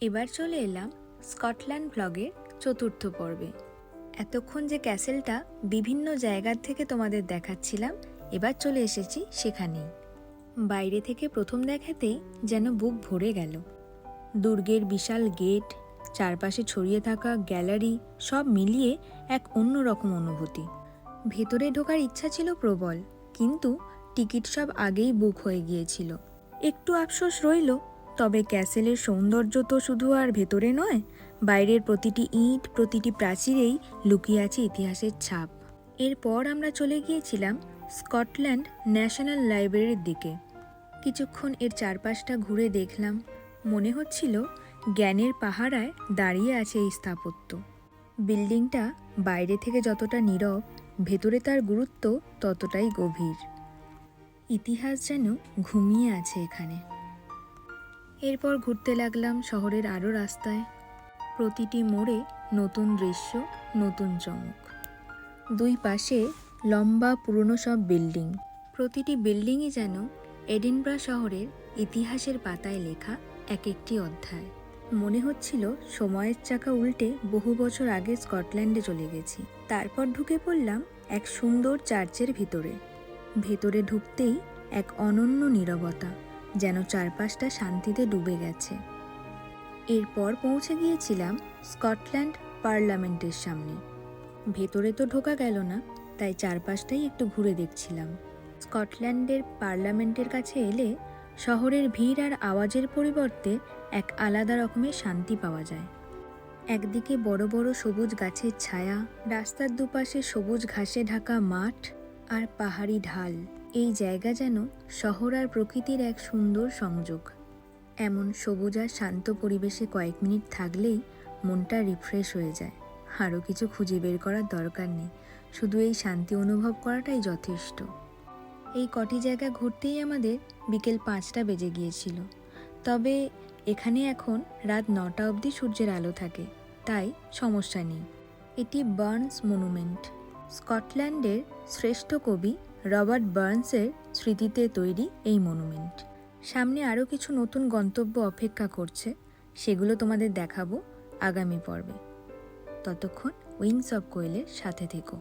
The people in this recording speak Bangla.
এবার চলে এলাম স্কটল্যান্ড ব্লগের চতুর্থ পর্বে। এতক্ষণ যে ক্যাসেলটা বিভিন্ন জায়গার থেকে তোমাদের দেখাচ্ছিলাম, এবার চলে এসেছি সেখানেই। বাইরে থেকে প্রথম দেখাতেই যেন বুক ভরে গেল। দুর্গের বিশাল গেট, চারপাশে ছড়িয়ে থাকা গ্যালারি, সব মিলিয়ে এক অন্যরকম অনুভূতি। ভেতরে ঢোকার ইচ্ছা ছিল প্রবল, কিন্তু টিকিট সব আগেই বুক হয়ে গিয়েছিল। একটু আফসোস রইল তবে ক্যাসেলের সৌন্দর্য তো শুধু আর ভেতরে নয়, বাইরের প্রতিটি ইঁট, প্রতিটি প্রাচীরেই লুকিয়ে আছে ইতিহাসের ছাপ। এরপর আমরা চলে গিয়েছিলাম স্কটল্যান্ড ন্যাশনাল লাইব্রেরির দিকে। কিছুক্ষণ এর চারপাশটা ঘুরে দেখলাম। মনে হচ্ছিল জ্ঞানের পাহারায় দাঁড়িয়ে আছে এই স্থাপত্য। বিল্ডিংটা বাইরে থেকে যতটা নীরব, ভেতরে তার গুরুত্ব ততটাই গভীর। ইতিহাস যেন ঘুমিয়ে আছে এখানে। এরপর ঘুরতে লাগলাম শহরের আরও রাস্তায়। প্রতিটি মোড়ে নতুন দৃশ্য, নতুন চমক। দুই পাশে লম্বা পুরনো সব বিল্ডিং। প্রতিটি বিল্ডিংই যেন এডিনব্রা শহরের ইতিহাসের পাতায় লেখা এক একটি অধ্যায়। মনে হচ্ছিল সময়ের চাকা উল্টে বহু বছর আগে স্কটল্যান্ডে চলে গেছি। তারপর ঢুকে পড়লাম এক সুন্দর চার্চের ভিতরে। ভেতরে ঢুকতেই এক অনন্য নীরবতা। যেন চারপাশটা শান্তিতে ডুবে গেছে। এরপর পৌঁছে গিয়েছিলাম স্কটল্যান্ড পার্লামেন্টের সামনে। ভেতরে তো ঢোকা গেল না, তাই চারপাশটাই একটু ঘুরে দেখছিলাম। স্কটল্যান্ডের পার্লামেন্টের কাছে এলে শহরের ভিড় আর আওয়াজের পরিবর্তে এক আলাদা রকমের শান্তি পাওয়া যায়। একদিকে বড় বড় সবুজ গাছের ছায়া, রাস্তার দুপাশে সবুজ ঘাসে ঢাকা মাঠ আর পাহাড়ি ঢাল। এই জায়গা যেন শহর আর প্রকৃতির এক সুন্দর সংযোগ। এমন সবুজ আর শান্ত পরিবেশে কয়েক মিনিট থাকলেই মনটা রিফ্রেশ হয়ে যায়। আরও কিছু খুঁজে বের করার দরকার নেই। শুধু এই শান্তি অনুভব করাটাই যথেষ্ট। এই কটি জায়গা ঘুরতেই আমাদের বিকেল পাঁচটা বেজে গিয়েছিল। তবে এখানে এখন রাত নটা অবধি সূর্যের আলো থাকে। তাই সমস্যা নেই। এটি বার্নস মনুমেন্ট। স্কটল্যান্ডের শ্রেষ্ঠ কবি রবার্ট বার্নসের স্মৃতিতে তৈরি এই মনুমেন্ট। সামনে আরও কিছু নতুন গন্তব্য অপেক্ষা করছে, সেগুলো তোমাদের দেখাবো আগামী পর্বে। ততক্ষণ উইংস অফ কোয়েলের সাথে থেকো।